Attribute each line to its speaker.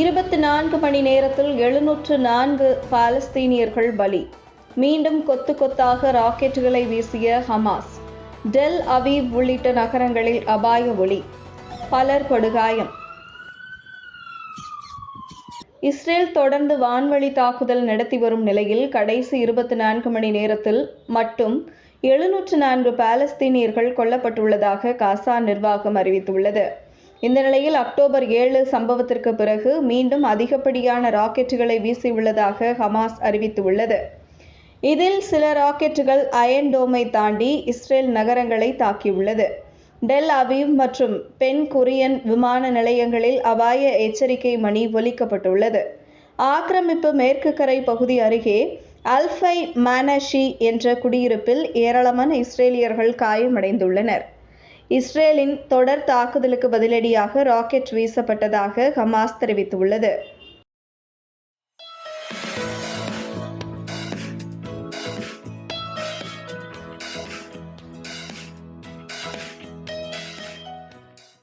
Speaker 1: இருபத்தி நான்கு மணி நேரத்தில் எழுநூற்று நான்கு பாலஸ்தீனியர்கள் பலி. மீண்டும் கொத்து கொத்தாக ராக்கெட்டுகளை வீசிய ஹமாஸ். டெல் அவீவ் உள்ளிட்ட நகரங்களில் அபாய ஒளி. பலர் படுகாயம். இஸ்ரேல் தொடர்ந்து வான்வழி தாக்குதல் நடத்தி வரும் நிலையில் கடைசி இருபத்தி நான்கு மணி நேரத்தில் மட்டும் எழுநூற்று நான்கு பாலஸ்தீனியர்கள் கொல்லப்பட்டுள்ளதாக காசா நிர்வாகம் அறிவித்துள்ளது. இந்த நிலையில் அக்டோபர் ஏழு சம்பவத்திற்கு பிறகு மீண்டும் அதிகப்படியான ராக்கெட்டுகளை வீசியுள்ளதாக ஹமாஸ் அறிவித்துள்ளது. இதில் சில ராக்கெட்டுகள் அயன் டோமை தாண்டி இஸ்ரேல் நகரங்களை தாக்கியுள்ளது. டெல் அவிவ் மற்றும் பென் குரியன் விமான நிலையங்களில் அபாய எச்சரிக்கை மணி ஒலிக்கப்பட்டுள்ளது. ஆக்கிரமிப்பு மேற்கு கரை பகுதி அருகே அல்ஃபை மானஷி என்ற குடியிருப்பில் ஏராளமான இஸ்ரேலியர்கள் காயமடைந்துள்ளனர். இஸ்ரேலின் தொடர் தாக்குதலுக்கு பதிலடியாக ராக்கெட் வீசப்பட்டதாக ஹமாஸ் தெரிவித்துள்ளது.